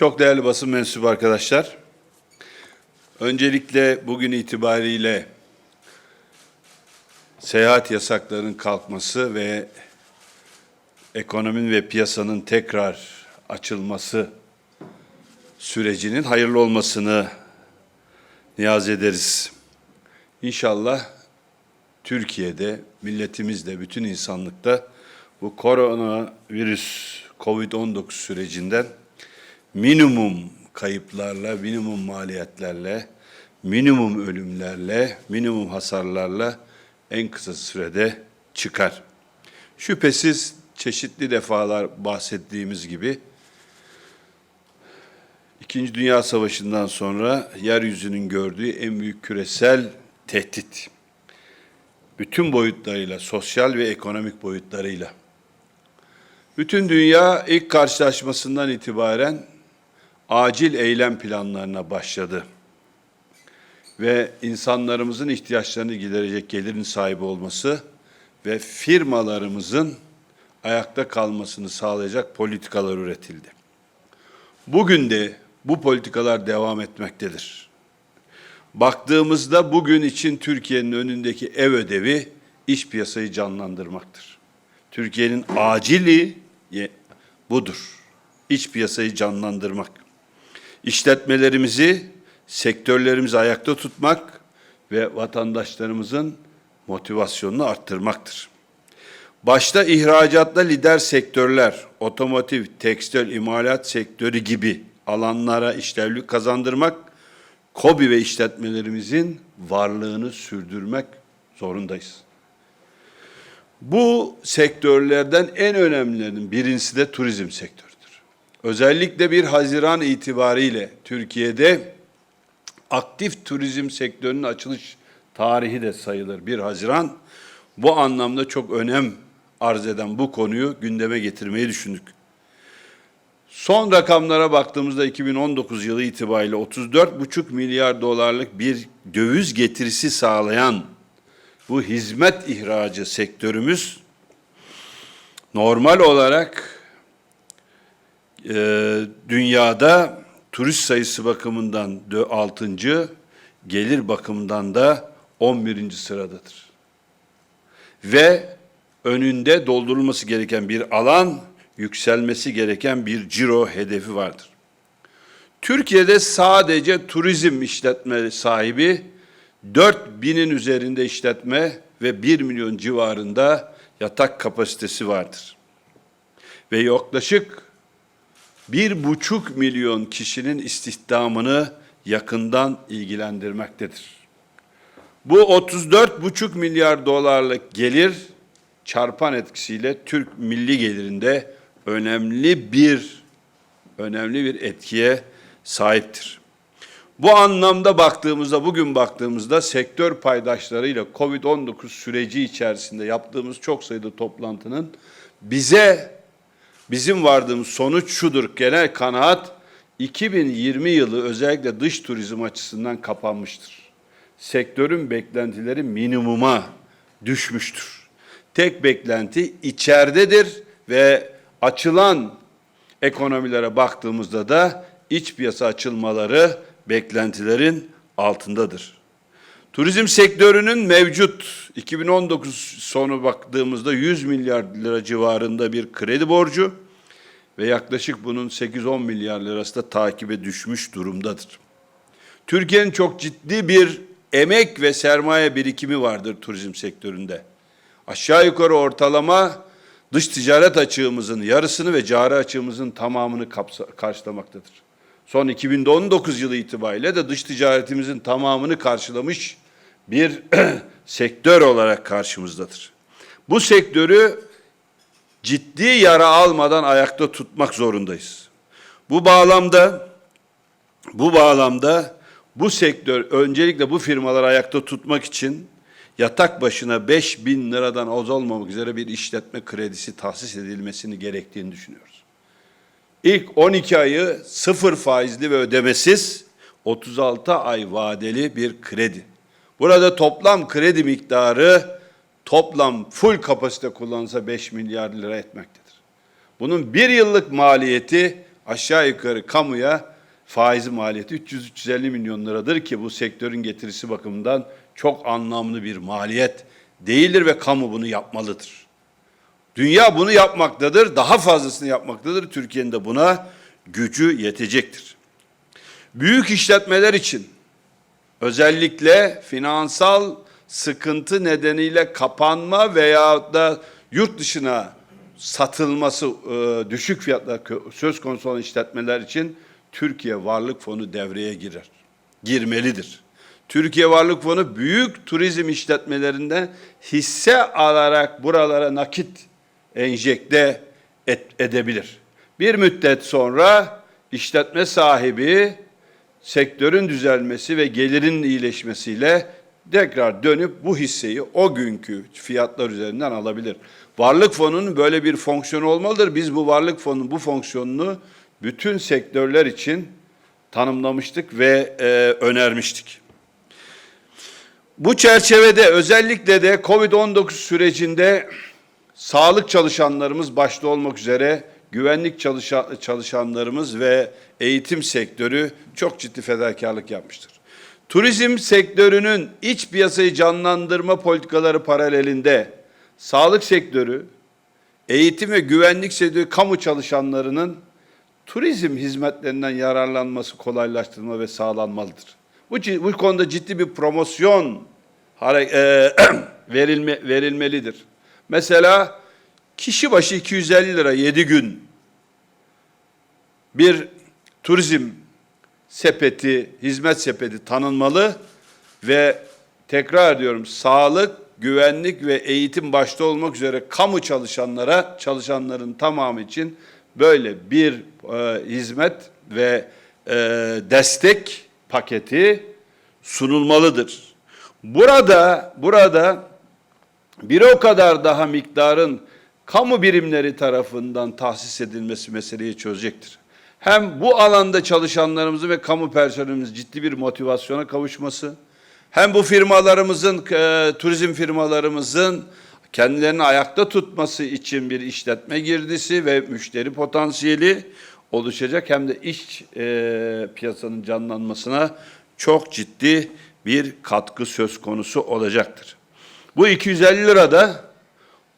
Çok değerli basın mensubu arkadaşlar. Öncelikle bugün itibariyle seyahat yasaklarının kalkması ve ekonominin ve piyasanın tekrar açılması sürecinin hayırlı olmasını niyaz ederiz. İnşallah Türkiye'de, milletimizde, bütün insanlıkta bu koronavirüs, Covid-19 sürecinden minimum kayıplarla, minimum maliyetlerle, minimum ölümlerle, minimum hasarlarla en kısa sürede çıkar. Şüphesiz çeşitli defalar bahsettiğimiz gibi İkinci Dünya Savaşı'ndan sonra yeryüzünün gördüğü en büyük küresel tehdit. Bütün boyutlarıyla, sosyal ve ekonomik boyutlarıyla. Bütün dünya ilk karşılaşmasından itibaren acil eylem planlarına başladı. Ve insanlarımızın ihtiyaçlarını giderecek gelirin sahibi olması ve firmalarımızın ayakta kalmasını sağlayacak politikalar üretildi. Bugün de bu politikalar devam etmektedir. Baktığımızda bugün için Türkiye'nin önündeki ev ödevi iş piyasayı canlandırmaktır. Türkiye'nin acili budur. İç piyasayı canlandırmak. İşletmelerimizi, sektörlerimizi ayakta tutmak ve vatandaşlarımızın motivasyonunu arttırmaktır. Başta ihracatta lider sektörler, otomotiv, tekstil, imalat sektörü gibi alanlara işlevlik kazandırmak, KOBİ ve işletmelerimizin varlığını sürdürmek zorundayız. Bu sektörlerden en önemlilerinin birincisi de turizm sektörüdür. Özellikle bir Haziran itibariyle Türkiye'de aktif turizm sektörünün açılış tarihi de sayılır 1 Haziran. Bu anlamda çok önem arz eden bu konuyu gündeme getirmeyi düşündük. Son rakamlara baktığımızda 2019 yılı itibariyle 34,5 milyar dolarlık bir döviz getirisi sağlayan bu hizmet ihracı sektörümüz normal olarak e, dünyada turist sayısı bakımından 6. gelir bakımından da 11. sıradadır. Ve önünde doldurulması gereken bir alan, yükselmesi gereken bir ciro hedefi vardır. Türkiye'de sadece turizm işletme sahibi 4000'in üzerinde işletme ve 1 milyon civarında yatak kapasitesi vardır. Ve yaklaşık bir buçuk milyon kişinin istihdamını yakından ilgilendirmektedir. Bu 34,5 milyar dolarlık gelir çarpan etkisiyle Türk milli gelirinde önemli bir önemli bir etkiye sahiptir. Bu anlamda baktığımızda, bugün baktığımızda sektör paydaşlarıyla COVID-19 süreci içerisinde yaptığımız çok sayıda toplantının bize, bizim vardığımız sonuç şudur, genel kanaat 2020 yılı özellikle dış turizm açısından kapanmıştır. Sektörün beklentileri minimuma düşmüştür. Tek beklenti içeridedir ve açılan ekonomilere baktığımızda da iç piyasa açılmaları beklentilerin altındadır. Turizm sektörünün mevcut 2019 sonu baktığımızda 100 milyar lira civarında bir kredi borcu ve yaklaşık bunun 8-10 milyar lirası da takibe düşmüş durumdadır. Türkiye'nin çok ciddi bir emek ve sermaye birikimi vardır turizm sektöründe. Aşağı yukarı ortalama dış ticaret açığımızın yarısını ve cari açığımızın tamamını karşılamaktadır. Son 2019 yılı itibariyle de dış ticaretimizin tamamını karşılamış bir sektör olarak karşımızdadır. Bu sektörü ciddi yara almadan ayakta tutmak zorundayız. Bu bağlamda bu bağlamda bu sektör öncelikle bu firmaları ayakta tutmak için yatak başına 5 bin liradan az olmamak üzere bir işletme kredisi tahsis edilmesini gerektiğini düşünüyoruz. İlk 12 ayı sıfır faizli ve ödemesiz 36 ay vadeli bir kredi. Burada toplam kredi miktarı toplam full kapasite kullanılsa 5 milyar lira etmektedir. Bunun bir yıllık maliyeti aşağı yukarı kamuya faizi maliyeti 300-350 milyon liradır ki bu sektörün getirisi bakımından çok anlamlı bir maliyet değildir ve kamu bunu yapmalıdır. Dünya bunu yapmaktadır, daha fazlasını yapmaktadır. Türkiye'nin de buna gücü yetecektir. Büyük işletmeler için özellikle finansal sıkıntı nedeniyle kapanma veya da yurt dışına satılması e, düşük fiyatla söz konusu olan işletmeler için Türkiye Varlık Fonu devreye girer. Girmelidir. Türkiye Varlık Fonu büyük turizm işletmelerinde hisse alarak buralara nakit enjekte et- edebilir. Bir müddet sonra işletme sahibi sektörün düzelmesi ve gelirin iyileşmesiyle tekrar dönüp bu hisseyi o günkü fiyatlar üzerinden alabilir. Varlık fonunun böyle bir fonksiyonu olmalıdır. Biz bu varlık fonunun bu fonksiyonunu bütün sektörler için tanımlamıştık ve e, önermiştik. Bu çerçevede özellikle de Covid-19 sürecinde sağlık çalışanlarımız başta olmak üzere güvenlik çalışa- çalışanlarımız ve eğitim sektörü çok ciddi fedakarlık yapmıştır. Turizm sektörünün iç piyasayı canlandırma politikaları paralelinde sağlık sektörü, eğitim ve güvenlik sektörü kamu çalışanlarının turizm hizmetlerinden yararlanması kolaylaştırılma ve sağlanmalıdır. Bu, bu konuda ciddi bir promosyon e, verilme, verilmelidir. Mesela kişi başı 250 lira 7 gün bir turizm sepeti, hizmet sepeti tanınmalı ve tekrar ediyorum sağlık, güvenlik ve eğitim başta olmak üzere kamu çalışanlara, çalışanların tamamı için böyle bir e, hizmet ve e, destek paketi sunulmalıdır. Burada burada bir o kadar daha miktarın kamu birimleri tarafından tahsis edilmesi meseleyi çözecektir. Hem bu alanda çalışanlarımızın ve kamu personelimizin ciddi bir motivasyona kavuşması, hem bu firmalarımızın, e, turizm firmalarımızın kendilerini ayakta tutması için bir işletme girdisi ve müşteri potansiyeli oluşacak hem de iş e, piyasanın canlanmasına çok ciddi bir katkı söz konusu olacaktır. Bu 250 lira da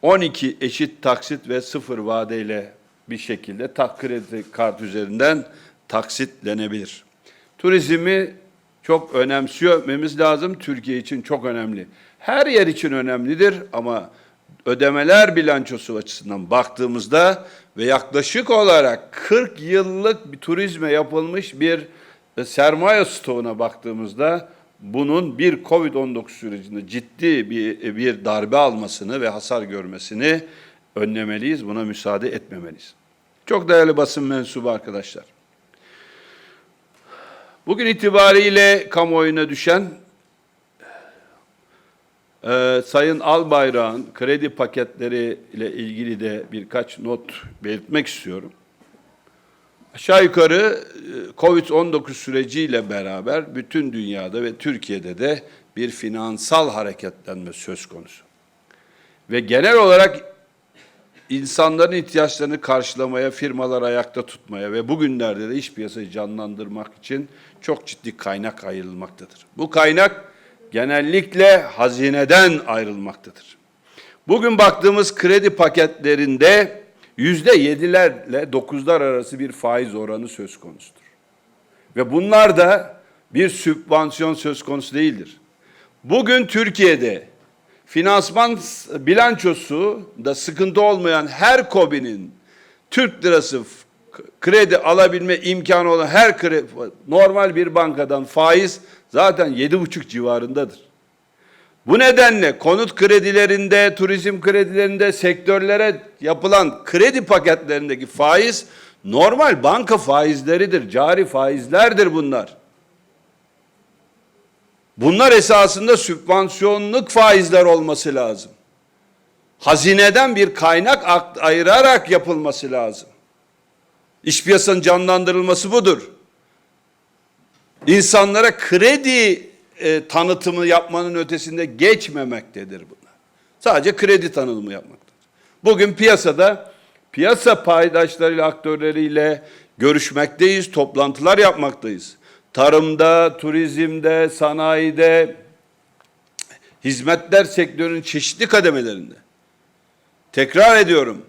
12 eşit taksit ve sıfır vadeyle bir şekilde tak kredi kart üzerinden taksitlenebilir. Turizmi çok önemsiyormemiz lazım. Türkiye için çok önemli. Her yer için önemlidir ama ödemeler bilançosu açısından baktığımızda ve yaklaşık olarak 40 yıllık bir turizme yapılmış bir e, sermaye stoğuna baktığımızda bunun bir Covid-19 sürecinde ciddi bir, bir darbe almasını ve hasar görmesini önlemeliyiz. Buna müsaade etmemeliyiz. Çok değerli basın mensubu arkadaşlar. Bugün itibariyle kamuoyuna düşen e, Sayın Albayrak'ın kredi paketleri ile ilgili de birkaç not belirtmek istiyorum. Aşağı yukarı e, Covid-19 süreciyle beraber bütün dünyada ve Türkiye'de de bir finansal hareketlenme söz konusu. Ve genel olarak insanların ihtiyaçlarını karşılamaya, firmaları ayakta tutmaya ve bugünlerde de iş piyasayı canlandırmak için çok ciddi kaynak ayrılmaktadır. Bu kaynak genellikle hazineden ayrılmaktadır. Bugün baktığımız kredi paketlerinde yüzde yedilerle dokuzlar arası bir faiz oranı söz konusudur. Ve bunlar da bir sübvansiyon söz konusu değildir. Bugün Türkiye'de finansman bilançosu da sıkıntı olmayan her KOBİ'nin Türk lirası kredi alabilme imkanı olan her kredi, normal bir bankadan faiz zaten yedi buçuk civarındadır. Bu nedenle konut kredilerinde, turizm kredilerinde, sektörlere yapılan kredi paketlerindeki faiz normal banka faizleridir, cari faizlerdir bunlar. Bunlar esasında sübvansiyonluk faizler olması lazım. Hazineden bir kaynak ak- ayırarak yapılması lazım. İş piyasanın canlandırılması budur. İnsanlara kredi e, tanıtımı yapmanın ötesinde geçmemektedir bunlar. Sadece kredi tanıtımı yapmaktadır. Bugün piyasada piyasa paydaşlarıyla, aktörleriyle görüşmekteyiz, toplantılar yapmaktayız. Tarımda, turizmde, sanayide, hizmetler sektörünün çeşitli kademelerinde. Tekrar ediyorum.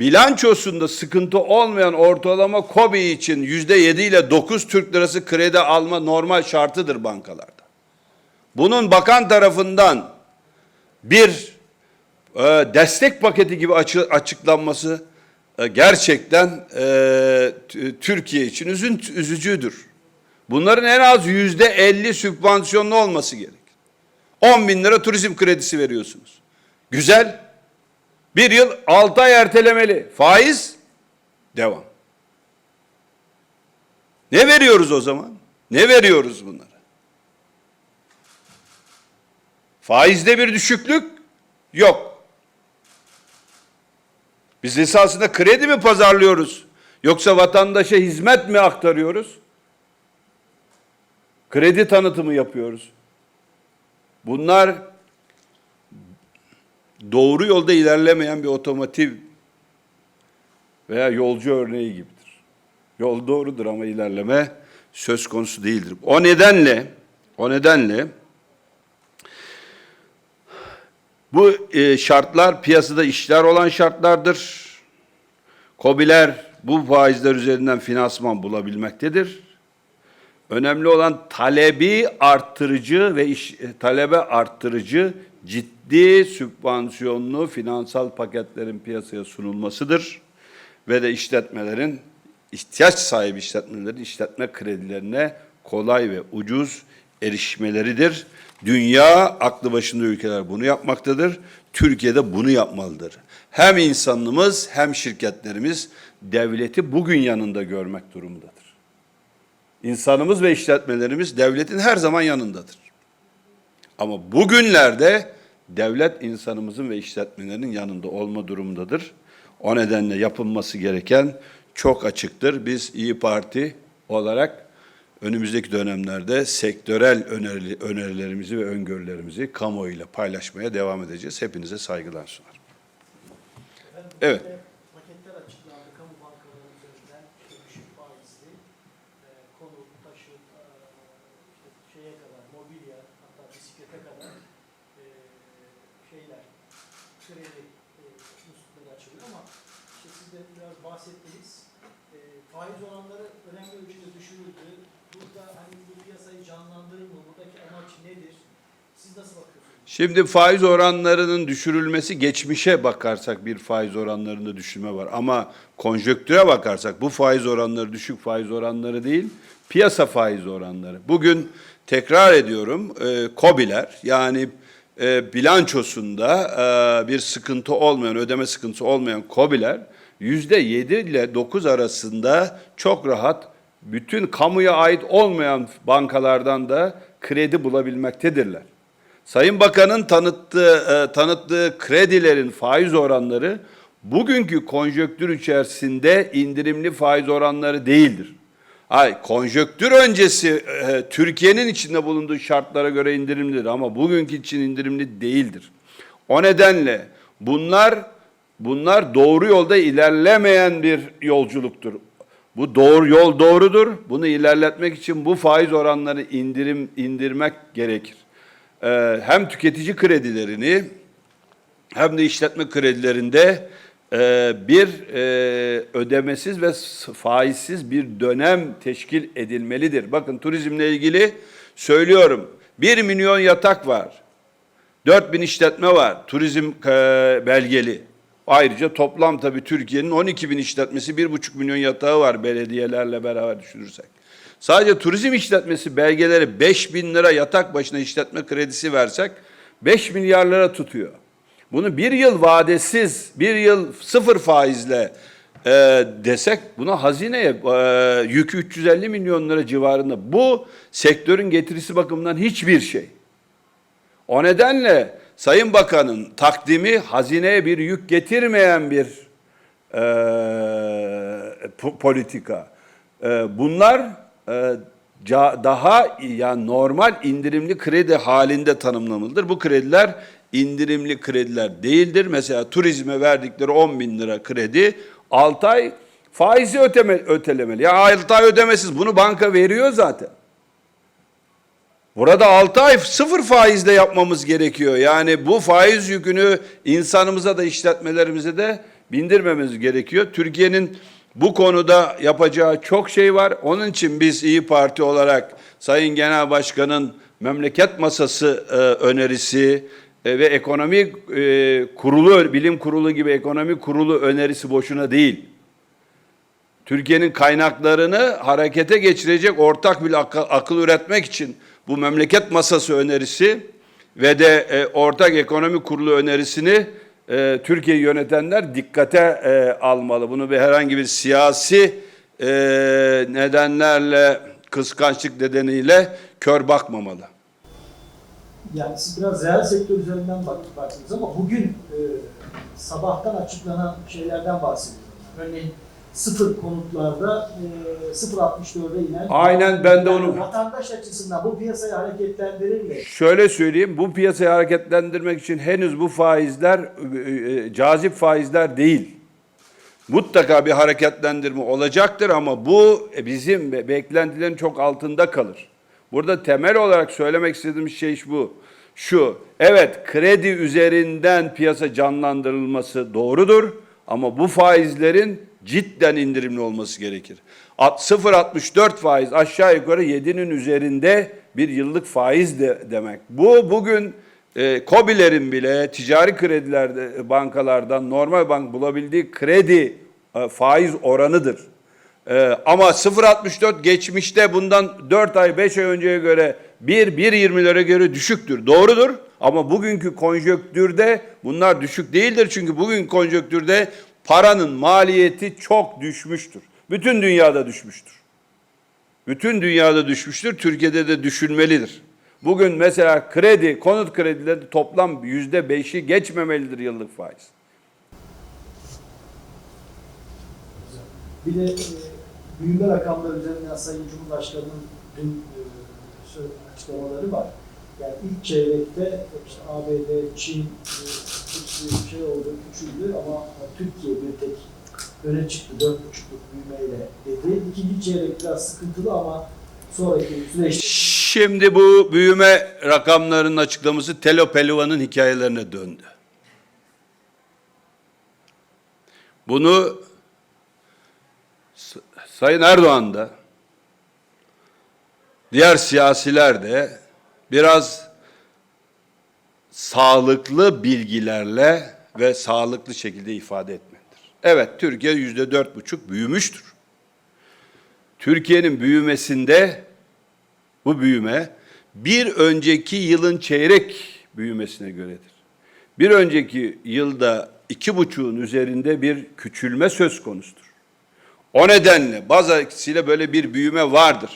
Bilançosunda sıkıntı olmayan ortalama KOBİ için yüzde yedi ile dokuz Türk lirası kredi alma normal şartıdır bankalarda. Bunun bakan tarafından bir e, destek paketi gibi açı- açıklanması e, gerçekten e, Türkiye için üzün, üzücüdür. Bunların en az yüzde elli sübvansiyonlu olması gerek. 10 bin lira turizm kredisi veriyorsunuz. Güzel. Bir yıl 6 ay ertelemeli. Faiz devam. Ne veriyoruz o zaman? Ne veriyoruz bunlara? Faizde bir düşüklük yok. Biz esasında kredi mi pazarlıyoruz? Yoksa vatandaşa hizmet mi aktarıyoruz? Kredi tanıtımı yapıyoruz. Bunlar doğru yolda ilerlemeyen bir otomotiv veya yolcu örneği gibidir. Yol doğrudur ama ilerleme söz konusu değildir. O nedenle o nedenle bu e, şartlar piyasada işler olan şartlardır. KOBİ'ler bu faizler üzerinden finansman bulabilmektedir. Önemli olan talebi arttırıcı ve iş, e, talebe arttırıcı ciddi sübvansiyonlu finansal paketlerin piyasaya sunulmasıdır. Ve de işletmelerin, ihtiyaç sahibi işletmelerin işletme kredilerine kolay ve ucuz erişmeleridir. Dünya aklı başında ülkeler bunu yapmaktadır. Türkiye'de bunu yapmalıdır. Hem insanlığımız hem şirketlerimiz devleti bugün yanında görmek durumundadır. İnsanımız ve işletmelerimiz devletin her zaman yanındadır. Ama bugünlerde devlet insanımızın ve işletmelerinin yanında olma durumundadır. O nedenle yapılması gereken çok açıktır. Biz İyi Parti olarak önümüzdeki dönemlerde sektörel öneri, önerilerimizi ve öngörülerimizi kamuoyuyla paylaşmaya devam edeceğiz. Hepinize saygılar sunar. Evet. Paketler açıklandı kamu bankaları üzerinden işte düşük faizli e, konut, taşıt, e, işte şeye kadar, mobilya, hatta bisiklete kadar e, şeyler, kredi e, muslukları açılıyor ama işte siz de biraz bahsettiniz. E, faiz oranları önemli ölçüde düşürüldü. Burada hani bu piyasayı canlandırır mı? Buradaki amaç nedir? Siz nasıl bakıyorsunuz? Şimdi faiz oranlarının düşürülmesi geçmişe bakarsak bir faiz oranlarında düşürme var. Ama konjöktüre bakarsak bu faiz oranları düşük faiz oranları değil, piyasa faiz oranları. Bugün tekrar ediyorum e, KOBİ'ler yani e, bilançosunda e, bir sıkıntı olmayan, ödeme sıkıntısı olmayan KOBİ'ler yüzde yedi ile 9 arasında çok rahat bütün kamuya ait olmayan bankalardan da kredi bulabilmektedirler. Sayın Bakan'ın tanıttığı, e, tanıttığı kredilerin faiz oranları bugünkü konjöktür içerisinde indirimli faiz oranları değildir. Ay konjöktür öncesi e, Türkiye'nin içinde bulunduğu şartlara göre indirimlidir ama bugünkü için indirimli değildir. O nedenle bunlar bunlar doğru yolda ilerlemeyen bir yolculuktur. Bu doğru yol doğrudur. Bunu ilerletmek için bu faiz oranları indirim indirmek gerekir. Ee, hem tüketici kredilerini hem de işletme kredilerinde bir e, ödemesiz ve faizsiz bir dönem teşkil edilmelidir. Bakın turizmle ilgili söylüyorum. 1 milyon yatak var. 4 bin işletme var. Turizm e, belgeli. Ayrıca toplam tabii Türkiye'nin 12 bin işletmesi 1,5 milyon yatağı var belediyelerle beraber düşünürsek. Sadece turizm işletmesi belgeleri 5 bin lira yatak başına işletme kredisi versek 5 milyar lira tutuyor. Bunu bir yıl vadesiz, bir yıl sıfır faizle e, desek buna hazineye e, yükü 350 milyon lira civarında. Bu sektörün getirisi bakımından hiçbir şey. O nedenle Sayın Bakan'ın takdimi hazineye bir yük getirmeyen bir e, po- politika. E, bunlar e, daha yani normal indirimli kredi halinde tanımlamalıdır. Bu krediler indirimli krediler değildir. Mesela turizme verdikleri 10 bin lira kredi 6 ay Faizi öteme, ötelemeli. Ya 6 ay ödemesiz bunu banka veriyor zaten. Burada 6 ay sıfır faizle yapmamız gerekiyor. Yani bu faiz yükünü insanımıza da işletmelerimize de bindirmemiz gerekiyor. Türkiye'nin bu konuda yapacağı çok şey var. Onun için biz İyi Parti olarak Sayın Genel Başkan'ın memleket masası e, önerisi e, ve ekonomi e, kurulu, bilim kurulu gibi ekonomi kurulu önerisi boşuna değil. Türkiye'nin kaynaklarını harekete geçirecek ortak bir akıl, akıl üretmek için bu memleket masası önerisi ve de e, ortak ekonomi kurulu önerisini e, Türkiye'yi yönetenler dikkate e, almalı. Bunu bir herhangi bir siyasi e, nedenlerle, kıskançlık nedeniyle kör bakmamalı. Yani siz biraz reel sektör üzerinden bak- baktınız ama bugün e, sabahtan açıklanan şeylerden bahsediyorum. Örneğin sıfır konutlarda e, 0.64'e inen... Aynen, ben de Yani onu- Vatandaş açısından bu piyasayı hareketlendirir mi? Şöyle söyleyeyim, bu piyasayı hareketlendirmek için henüz bu faizler e, e, cazip faizler değil. Mutlaka bir hareketlendirme olacaktır ama bu e, bizim be- beklentilerin çok altında kalır. Burada temel olarak söylemek istediğim şey bu. Şu, evet kredi üzerinden piyasa canlandırılması doğrudur ama bu faizlerin cidden indirimli olması gerekir. At- 0.64 faiz aşağı yukarı 7'nin üzerinde bir yıllık faiz de demek. Bu bugün e, KOBİ'lerin bile ticari kredilerde bankalardan normal bank bulabildiği kredi e, faiz oranıdır. Ee, ama 0.64 geçmişte bundan 4 ay 5 ay önceye göre 1 1.20'lere göre düşüktür. Doğrudur. Ama bugünkü konjöktürde bunlar düşük değildir. Çünkü bugün konjöktürde paranın maliyeti çok düşmüştür. Bütün dünyada düşmüştür. Bütün dünyada düşmüştür. Türkiye'de de düşülmelidir. Bugün mesela kredi, konut kredileri toplam yüzde beşi geçmemelidir yıllık faiz. Bir de e, büyüme rakamları üzerinden Sayın Cumhurbaşkanı'nın dün e, açıklamaları var. Yani ilk çeyrekte işte ABD, Çin, e, hepsi şey oldu, küçüldü ama Türkiye bir tek öne çıktı, dört buçukluk büyümeyle dedi. İkinci çeyrek biraz sıkıntılı ama sonraki süreçte Şimdi bu büyüme rakamlarının açıklaması Telo Peluva'nın hikayelerine döndü. Bunu Sayın Erdoğan da diğer siyasiler de biraz sağlıklı bilgilerle ve sağlıklı şekilde ifade etmelidir. Evet Türkiye yüzde dört buçuk büyümüştür. Türkiye'nin büyümesinde bu büyüme bir önceki yılın çeyrek büyümesine göredir. Bir önceki yılda iki buçuğun üzerinde bir küçülme söz konusudur. O nedenle bazı etkisiyle böyle bir büyüme vardır.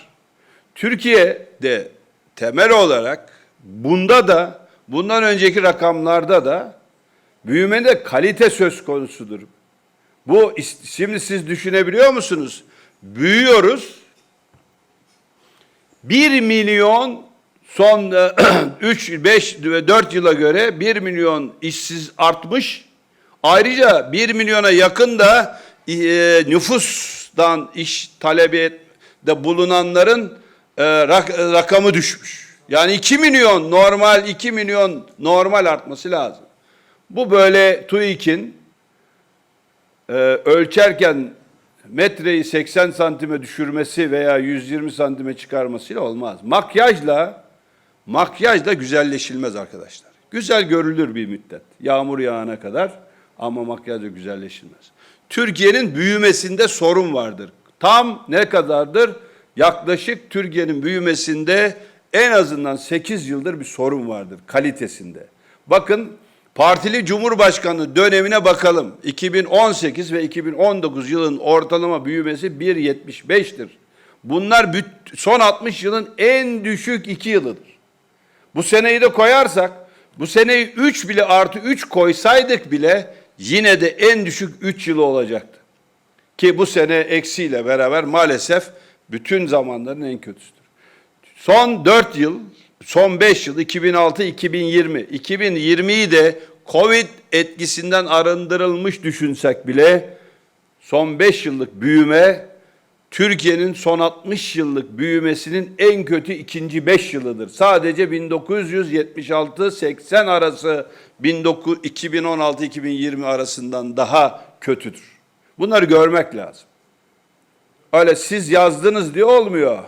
Türkiye'de temel olarak bunda da bundan önceki rakamlarda da büyümede kalite söz konusudur. Bu şimdi siz düşünebiliyor musunuz? Büyüyoruz. 1 milyon son 3, 5 ve 4 yıla göre 1 milyon işsiz artmış. Ayrıca 1 milyona yakın da e, nüfustan iş talebi de bulunanların e, rak- rakamı düşmüş. Yani 2 milyon normal 2 milyon normal artması lazım. Bu böyle TÜİK'in e, ölçerken metreyi 80 santime düşürmesi veya 120 santime çıkarmasıyla olmaz. Makyajla makyajla güzelleşilmez arkadaşlar. Güzel görülür bir müddet. Yağmur yağana kadar ama makyajla güzelleşilmez. Türkiye'nin büyümesinde sorun vardır. Tam ne kadardır? Yaklaşık Türkiye'nin büyümesinde en azından 8 yıldır bir sorun vardır kalitesinde. Bakın partili cumhurbaşkanı dönemine bakalım. 2018 ve 2019 yılın ortalama büyümesi 1.75'tir. Bunlar son 60 yılın en düşük iki yılıdır. Bu seneyi de koyarsak, bu seneyi 3 bile artı 3 koysaydık bile yine de en düşük 3 yılı olacaktı. Ki bu sene eksiyle beraber maalesef bütün zamanların en kötüsüdür. Son 4 yıl, son 5 yıl 2006-2020, 2020'yi de Covid etkisinden arındırılmış düşünsek bile son 5 yıllık büyüme Türkiye'nin son 60 yıllık büyümesinin en kötü ikinci 5 yılıdır. Sadece 1976-80 arası 2016-2020 arasından daha kötüdür. Bunları görmek lazım. Öyle siz yazdınız diye olmuyor.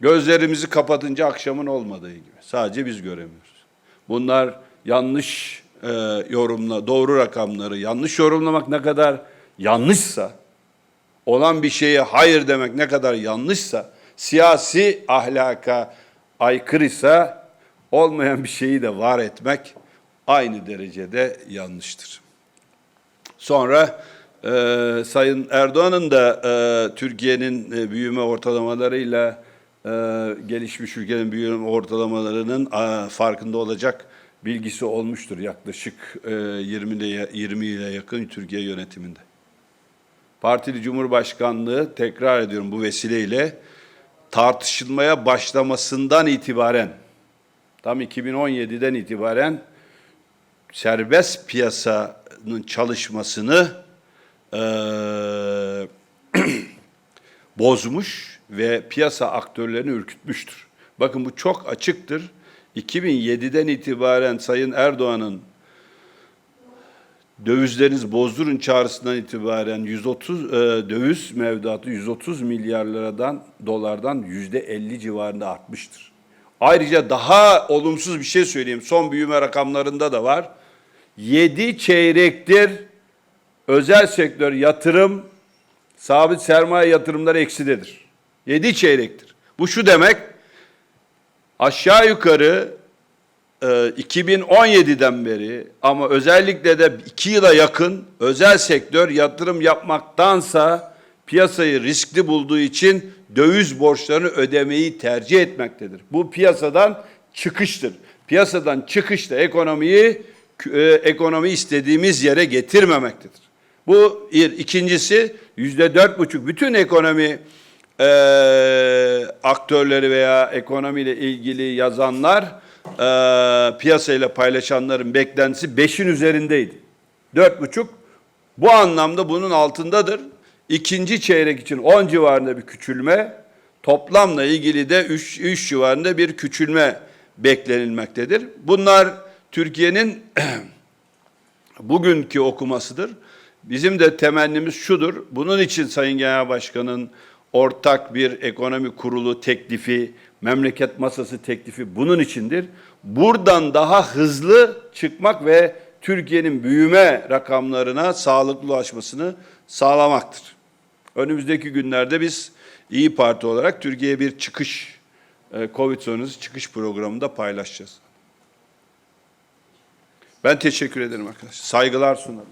Gözlerimizi kapatınca akşamın olmadığı gibi. Sadece biz göremiyoruz. Bunlar yanlış e, yorumla, doğru rakamları yanlış yorumlamak ne kadar yanlışsa, olan bir şeye hayır demek ne kadar yanlışsa, siyasi ahlaka aykırıysa, olmayan bir şeyi de var etmek aynı derecede yanlıştır. Sonra e, Sayın Erdoğan'ın da e, Türkiye'nin e, büyüme ortalamalarıyla e, gelişmiş ülkenin büyüme ortalamalarının e, farkında olacak bilgisi olmuştur yaklaşık e, 20 ile 20 ile yakın Türkiye yönetiminde. Partili Cumhurbaşkanlığı tekrar ediyorum bu vesileyle tartışılmaya başlamasından itibaren tam 2017'den itibaren serbest piyasanın çalışmasını eee, bozmuş ve piyasa aktörlerini ürkütmüştür. Bakın bu çok açıktır. 2007'den itibaren Sayın Erdoğan'ın dövizleriniz bozdurun çağrısından itibaren 130 e, döviz mevduatı 130 milyar liradan dolardan yüzde 50 civarında artmıştır. Ayrıca daha olumsuz bir şey söyleyeyim. Son büyüme rakamlarında da var. 7 çeyrektir özel sektör yatırım, sabit sermaye yatırımları eksidedir. 7 çeyrektir. Bu şu demek, aşağı yukarı e, 2017'den beri ama özellikle de 2 yıla yakın özel sektör yatırım yapmaktansa piyasayı riskli bulduğu için döviz borçlarını ödemeyi tercih etmektedir. Bu piyasadan çıkıştır. Piyasadan çıkış da ekonomiyi e, ekonomi istediğimiz yere getirmemektedir. Bu bir. İkincisi yüzde dört buçuk bütün ekonomi e, aktörleri veya ekonomiyle ilgili yazanlar e, piyasayla paylaşanların beklentisi beşin üzerindeydi. Dört buçuk bu anlamda bunun altındadır. İkinci çeyrek için 10 civarında bir küçülme, toplamla ilgili de 3, 3 civarında bir küçülme beklenilmektedir. Bunlar Türkiye'nin bugünkü okumasıdır. Bizim de temennimiz şudur. Bunun için Sayın Genel Başkan'ın ortak bir ekonomi kurulu teklifi, memleket masası teklifi bunun içindir. Buradan daha hızlı çıkmak ve Türkiye'nin büyüme rakamlarına sağlıklı ulaşmasını sağlamaktır. Önümüzdeki günlerde biz İyi Parti olarak Türkiye'ye bir çıkış, e, Covid sonrası çıkış programında paylaşacağız. Ben teşekkür ederim arkadaşlar. Saygılar sunarım.